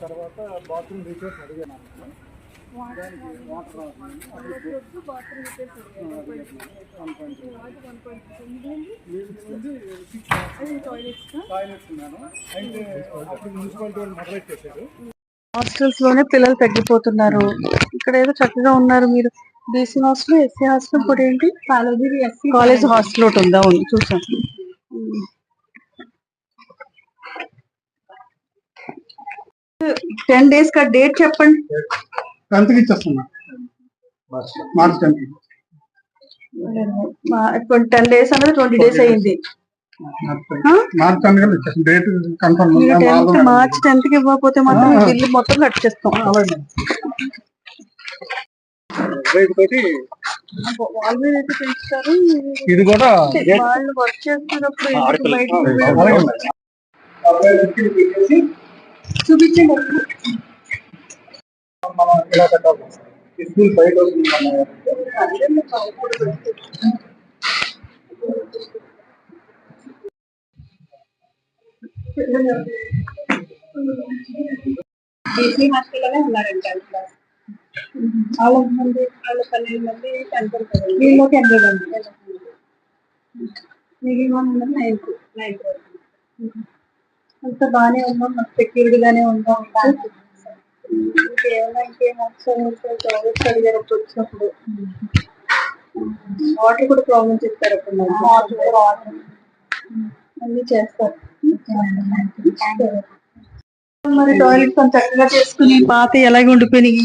తర్వాత బాత్రూమ్ రీచర్స్ అడిగాను మున్సిపాలిటీ హాస్టల్స్లోనే పిల్లలు తగ్గిపోతున్నారు. ఇక్కడ ఏదో చక్కగా ఉన్నారు మీరు. బీసీ హాస్టల్ ఎస్సీ హాస్టల్ కూడా ఏంటి? కాలేజ్ హాస్టల్ ఒకటి ఉందా? ఉంది చూసాం. టెన్ డేస్ కా డేట్ చెప్పండి. టెన్త్కి ఇచ్చేస్తున్నా. మార్చ్ టెన్త్ ఇప్పుడు టెన్ డేస్ అనేది ట్వంటీ డేస్ అయ్యింది March tenth date confirm tenth March టెన్త్కి ఇవ్వకపోతే మాత్రం బిల్లు మొత్తం కట్ చేస్తాం. తోటి అయితే ఇది కూడా వాళ్ళు వర్క్ స్కూల్ బయట బీసీ హాస్టల్లోనే వాళ్ళ మంది వాళ్ళ పన్నెండు మంది టెన్త్ వీళ్ళకి ఎనభై మంది మిగిలిన వాళ్ళు నైన్త్ నైన్త్ అంత బాగానే ఉన్నాం మాకు సెక్యూరిటీ గానే ఉన్నాం. ఇంకేమైనా ఇంకేం టాయిలెట్స్ అడిగారు అప్పుడు వచ్చినప్పుడు. వాటర్ కూడా ప్రాబ్లం చెప్పారు అప్పుడు వాటర్ అన్ని చేస్తారు. మరి టాయిలెట్స్ చక్కగా చేసుకుని పాత ఎలాగే ఉండిపోయినాయి?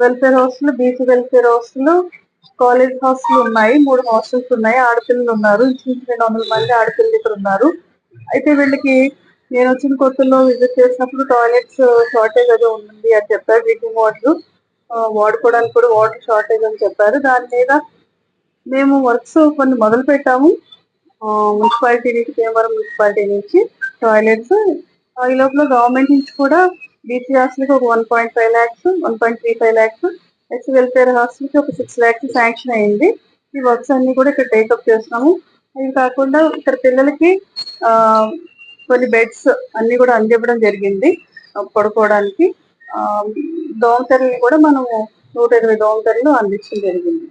Welfare hostel BC welfare hostel college hostel ఉన్నాయి. మూడు హాస్టల్స్ ఉన్నాయి. ఆడపిల్లలు ఉన్నారు. ఇంచుమించు రెండు వందల మంది ఆడపిల్లలు ఇక్కడ ఉన్నారు. అయితే వీళ్ళకి నేను వచ్చిన కొత్తలో విజిట్ చేసినప్పుడు టాయిలెట్స్ షార్టేజ్ అది ఉంది అని చెప్పారు. డ్రింకింగ్ వాటర్ వాడుకోవడానికి కూడా వాటర్ షార్టేజ్ అని చెప్పారు. దాని మీద మేము వర్క్స్ కొన్ని మొదలు పెట్టాము. మున్సిపాలిటీ నుంచి భీమవరం మున్సిపాలిటీ నుంచి టాయిలెట్స్ ఈ లోపల గవర్నమెంట్ నుంచి కూడా బీసీ హాస్టల్కి ఒక one point five lakhs one point three five lakhs S welfare హాస్టల్కి ఒక సిక్స్ ల్యాక్స్ శాంక్షన్ అయింది. ఈ వర్క్స్ అన్ని కూడా ఇక్కడ టేకప్ చేస్తున్నాము. అవి కాకుండా ఇక్కడ పిల్లలకి కొన్ని బెడ్స్ అన్ని కూడా అందివ్వడం జరిగింది పడుకోవడానికి. ఆ, దోమతెరలు కూడా మనము నూట ఇరవై దోమతెరలు అందించడం జరిగింది.